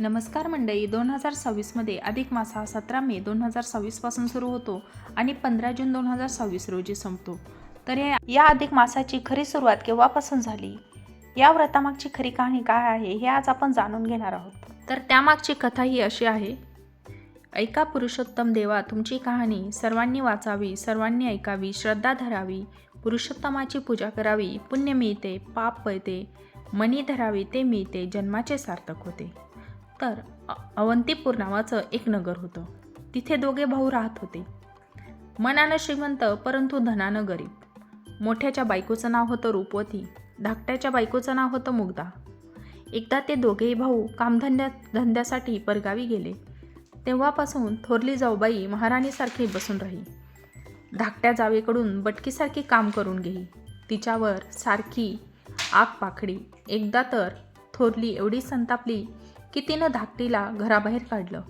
नमस्कार मंडळी दोन हजार सव्वीसमध्ये अधिक मास हा सतरा मे दोन हजार सव्वीसपासून सुरू होतो आणि पंधरा जून दोन हजार सव्वीस रोजी संपतो. तर या या अधिक मासाची खरी सुरुवात केव्हापासून झाली? या व्रतामागची खरी कहाणी काय आहे हे आज आपण जाणून घेणार आहोत. तर त्यामागची कथा ही अशी आहे. ऐका पुरुषोत्तम देवा तुमची कहाणी सर्वांनी वाचावी सर्वांनी ऐकावी श्रद्धा धरावी पुरुषोत्तमाची पूजा करावी पुण्य मिळते पाप पळते मनी धरावी ते मिळते जन्माचे सार्थक होते. तर अवंतीपूर नावाचं एक नगर होतं. तिथे दोघे भाऊ राहत होते. मनानं श्रीमंत परंतु धनानं गरीब. मोठ्याच्या बायकोचं नाव होतं रूपवती धाकट्याच्या बायकोचं नाव होतं मुग्धा. एकदा ते दोघेही भाऊ कामधंद्या धंद्यासाठी परगावी गेले. तेव्हापासून थोरली जाऊबाई महाराणीसारखी बसून राही. धाकट्या जावेकडून बटकीसारखी काम करून घेई. तिच्यावर सारखी आग पाखडी. एकदा तर थोरली एवढी संतापली की तिनं धाकटीला घराबाहेर काढलं.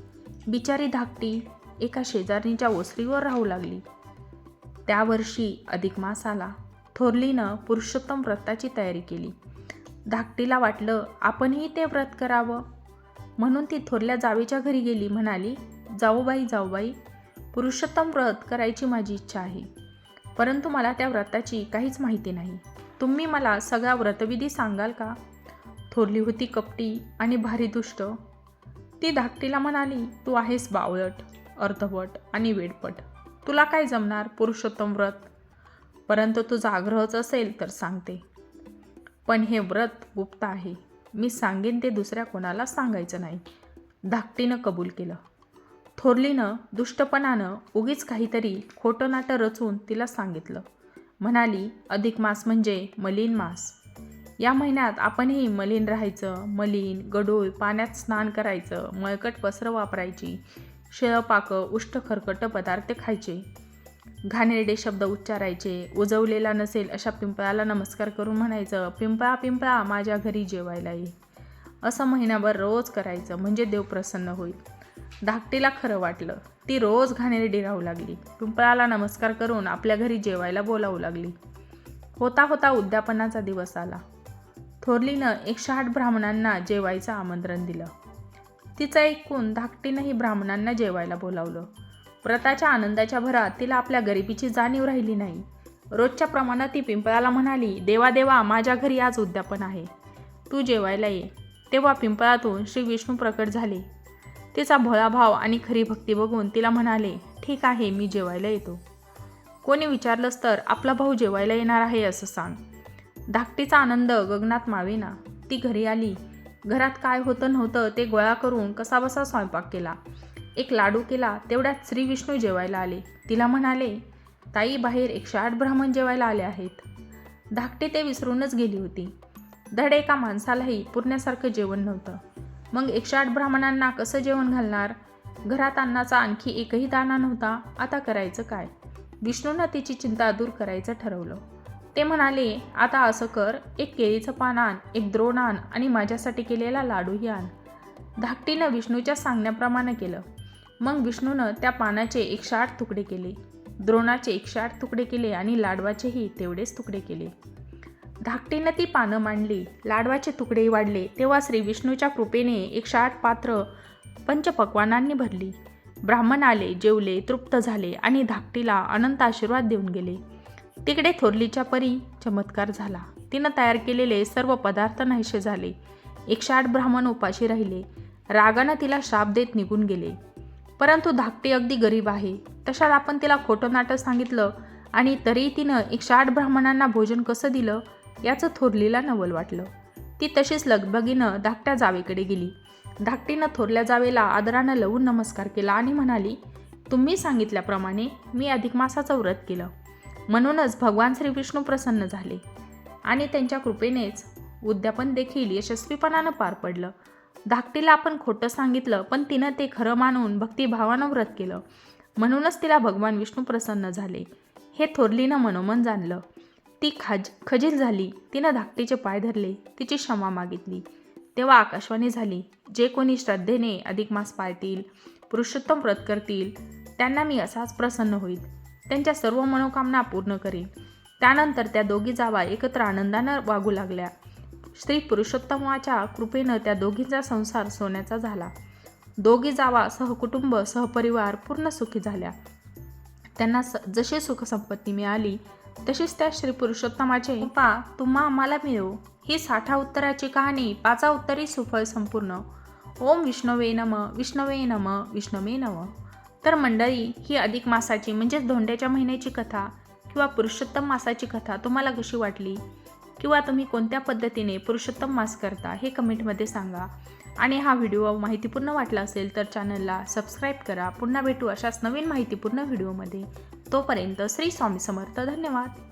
बिचारी धाकटी एका शेजारणीच्या ओसरीवर राहू लागली. त्या वर्षी अधिक मास आला. थोरलीनं पुरुषोत्तम व्रताची तयारी केली. धाकटीला वाटलं आपणही ते व्रत करावं. म्हणून ती थोरल्या जावेच्या घरी गेली. म्हणाली जाऊबाई जाऊबाई पुरुषोत्तम व्रत करायची माझी इच्छा आहे. परंतु मला त्या व्रताची काहीच माहिती नाही. तुम्ही मला सगळा व्रतविधी सांगाल का? थोरली होती कपटी आणि भारी दुष्ट. ती धाकटीला म्हणाली तू आहेस बावळट अर्धवट आणि वेडपट. तुला काय जमणार पुरुषोत्तम व्रत? परंतु तुझा आग्रहच असेल तर सांगते. पण हे व्रत गुप्त आहे. मी सांगेन ते दुसऱ्या कोणाला सांगायचं नाही. धाकटीनं कबूल केलं. थोरलीनं दुष्टपणानं उगीच काहीतरी खोटं नाटं रचून तिला सांगितलं. म्हणाली अधिक मास म्हणजे मलिन मास. या महिन्यात आपणही मलिन राहायचं. मलिन गडूळ पाण्यात स्नान करायचं मळकट वस्त्र वापरायची शेळपाकं उष्ट खरकट पदार्थ खायचे. घाणेरडे शब्द उच्चारायचे. उजवलेला नसेल अशा पिंपळाला नमस्कार करून म्हणायचं पिंपळा पिंपळा माझ्या घरी जेवायला ये असं महिनाभर रोज करायचं म्हणजे देव प्रसन्न होईल. धाकटीला खरं वाटलं. ती रोज घाणेरडी राहू लागली. पिंपळाला नमस्कार करून आपल्या घरी जेवायला बोलावू लागली. होता होता उद्यापनाचा दिवस आला. थोरलीनं एकशे आठ ब्राह्मणांना जेवायचं आमंत्रण दिलं. तिचं ऐकून धाकटीनंही ब्राह्मणांना जेवायला बोलावलं. व्रताच्या आनंदाच्या भरात तिला आपल्या गरिबीची जाणीव राहिली नाही. रोजच्या प्रमाणात ती पिंपळाला म्हणाली देवा देवा माझ्या घरी आज उद्यापन आहे. तू जेवायला ये. तेव्हा पिंपळातून श्री विष्णू प्रकट झाले. तिचा भोळा भाव आणि खरी भक्ती बघून तिला म्हणाले ठीक आहे मी जेवायला येतो. कोणी विचारलंच तर आपला भाऊ जेवायला येणार आहे असं सांग. धाकटीचा आनंद गगनात मावेना. ती घरी आली. घरात काय होतं नव्हतं ते गोळा करून कसाबसा स्वयंपाक केला. एक लाडू केला तेवढ्यात श्री विष्णू जेवायला आले. तिला म्हणाले ताई बाहेर एकशे आठ ब्राह्मण जेवायला आले आहेत. धाकटी ते विसरूनच गेली होती. धड एका माणसालाही पुरण्यासारखं जेवण नव्हतं. मग एकशे आठ ब्राह्मणांना कसं जेवण घालणार? घरात अन्नाचा आणखी एकही दाणा नव्हता. आता करायचं काय? विष्णूनं तिची चिंता दूर करायचं ठरवलं. ते म्हणाले आता असं कर एक केळीचं पान आण एक द्रोण आण आणि माझ्यासाठी केलेला लाडूही आण. धाकटीनं विष्णूच्या सांगण्याप्रमाणे केलं. मग विष्णूनं त्या पानाचे एकशे आठ तुकडे केले. द्रोणाचे एकशे आठ तुकडे केले आणि लाडवाचेही तेवढेच तुकडे केले. धाकटीनं ती पानं मांडली. लाडवाचे तुकडेही वाढले. तेव्हा श्री विष्णूच्या कृपेने एकशे आठ पात्र पंचपक्वानांनी भरली. ब्राह्मण आले जेवले तृप्त झाले आणि धाकटीला अनंत आशीर्वाद देऊन गेले. तिकडे थोरलीच्या परी चमत्कार झाला. तिनं तयार केलेले सर्व पदार्थ नाहीसे झाले. एकशे आठ ब्राह्मण उपाशी राहिले. रागानं तिला श्राप देत निघून गेले. परंतु धाकटी अगदी गरीब आहे. तशात आपण तिला खोटं नाटक सांगितलं आणि तरीही तिनं एकशे आठ ब्राह्मणांना भोजन कसं दिलं याचं थोरलीला नवल वाटलं. ती तशीच लगबगीनं धाकट्या जावेकडे गेली. धाकटीनं थोरल्या जावेला आदरानं लवून नमस्कार केला आणि म्हणाली तुम्ही सांगितल्याप्रमाणे मी अधिक मासाचं व्रत केलं. म्हणूनच भगवान श्री विष्णू प्रसन्न झाले. आणि त्यांच्या कृपेनेच उद्यापन देखील यशस्वीपणानं पार पडलं. धाकटीला आपण खोटं सांगितलं पण तिनं ते खरं मानून भक्तिभावानं व्रत केलं. म्हणूनच तिला भगवान विष्णू प्रसन्न झाले. हे थोरलीनं मनोमन जाणलं. ती खाज खजील झाली. तिनं धाकटीचे पाय धरले. तिची क्षमा मागितली. तेव्हा आकाशवाणी झाली जे कोणी श्रद्धेने अधिक मास पाळतील पुरुषोत्तम व्रत करतील त्यांना मी असाच प्रसन्न होईल त्यांच्या सर्व मनोकामना पूर्ण करीन. त्यानंतर त्या दोघी जावा एकत्र आनंदानं वागू लागल्या. श्री पुरुषोत्तमाच्या कृपेनं त्या दोघींचा संसार सोन्याचा झाला. दोघी जावा सहकुटुंब सहपरिवार पूर्ण सुखी झाल्या. त्यांना स जशी सुखसंपत्ती मिळाली तशीच त्या श्री पुरुषोत्तमाचे पा तुम्हा आम्हाला मिळो. ही साठा उत्तराची कहाणी पाचा उत्तरी सुफळ संपूर्ण. ओम विष्णवे नम विष्णवे नम विष्णवे नम. तर मंडळी ही अधिक मासाची म्हणजेच धोंड्याच्या महिन्याची कथा किंवा पुरुषोत्तम मासाची कथा तुम्हाला कशी वाटली? किंवा तुम्ही कोणत्या पद्धतीने पुरुषोत्तम मास करता हे कमेंटमध्ये सांगा. आणि हा व्हिडिओ माहितीपूर्ण वाटला असेल तर चॅनलला सबस्क्राईब करा. पुन्हा भेटू अशाच नवीन माहितीपूर्ण व्हिडिओमध्ये. तोपर्यंत श्री स्वामी समर्थ. धन्यवाद.